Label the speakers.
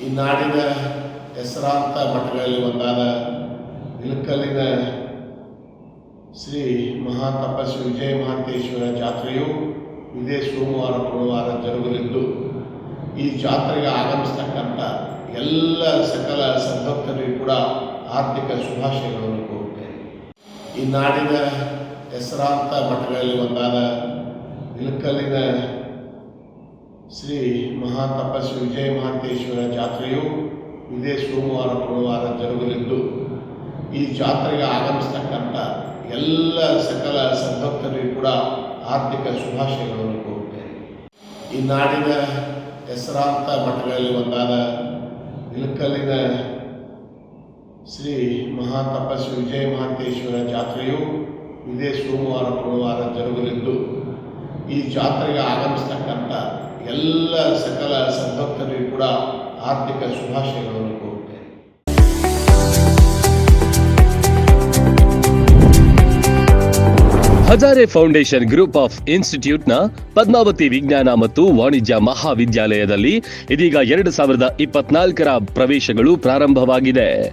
Speaker 1: ಈ ನಾಡಿನ ಹೆಸರಾಂತ ಮಠಗಳಲ್ಲಿ ಒಂದಾದ ಇಳಕಲ್ಲಿನ ಶ್ರೀ ಮಹಾತಪಸ್ವಿ ವಿಜಯ ಮಹಾಂತೇಶ್ವರ ಜಾತ್ರೆಯು ಇದೇ ಸೋಮವಾರ, ಗುರುವಾರ ಜರುಗಲಿದ್ದು, ಈ ಜಾತ್ರೆಗೆ ಆಗಮಿಸ್ತಕ್ಕಂಥ ಎಲ್ಲ ಸಕಲ ಸದ್ಭಕ್ತರಿಗೂ ಕೂಡ ಆರ್ಥಿಕ ಶುಭಾಶಯಗಳನ್ನು ಕೋರುತ್ತೇನೆ. ಈ ನಾಡಿನ ಹೆಸರಾಂತ ಮಠಗಳಲ್ಲಿ ಒಂದಾದ ಇಳಕಲ್ಲಿನ ಶ್ರೀ ಮಹಾತಪಸ್ವಿ ವಿಜಯ ಮಹಾಂತೇಶ್ವರ ಜಾತ್ರೆಯು ಇದೇ ಸೋಮವಾರ ಗುರುವಾರ ಜರುಗಲಿದ್ದು, ಈ ಜಾತ್ರೆಗೆ ಆಗಮಿಸ್ತಕ್ಕಂಥ ಎಲ್ಲ ಸಕಲ ಸದ್ಭಕ್ತರಿಗೂ ಕೂಡ ಆರ್ಥಿಕ ಶುಭಾಶಯಗಳನ್ನು ಕೋರುತ್ತೇನೆ. ಈ ನಾಡಿನ ಹೆಸರಾಂತ ಮಠಗಳಲ್ಲಿ ಒಂದಾದ ಇಳಕಲ್ಲಿನ ಶ್ರೀ ಮಹಾತಪಸ್ವಿ ವಿಜಯ ಮಹಾಂತೇಶ್ವರ ಜಾತ್ರೆಯು ಇದೇ ಸೋಮವಾರ ಗುರುವಾರ ಜರುಗಲಿದ್ದು, ಈ ಜಾತ್ರೆಗೆ ಆಗಮಿಸ್ತಕ್ಕಂಥ ಎಲ್ಲ ಸಕಲ ಸಂಭಕ್ತರಿಗೂ ಕೂಡ ಆರ್ಥಿಕ ಶುಭಾಶಯಗಳನ್ನು
Speaker 2: ಹಜಾರೆ ಫೌಂಡೇಶನ್ ಗ್ರೂಪ್ ಆಫ್ ಇನ್ಸ್ಟಿಟ್ಯೂಟ್ನ ಪದ್ಮಾವತಿ ವಿಜ್ಞಾನ ಮತ್ತು ವಾಣಿಜ್ಯ ಮಹಾವಿದ್ಯಾಲಯದಲ್ಲಿ ಇದೀಗ ಎರಡು ಸಾವಿರದ ಇಪ್ಪತ್ನಾಲ್ಕರ ಪ್ರವೇಶಗಳು ಪ್ರಾರಂಭವಾಗಿದೆ.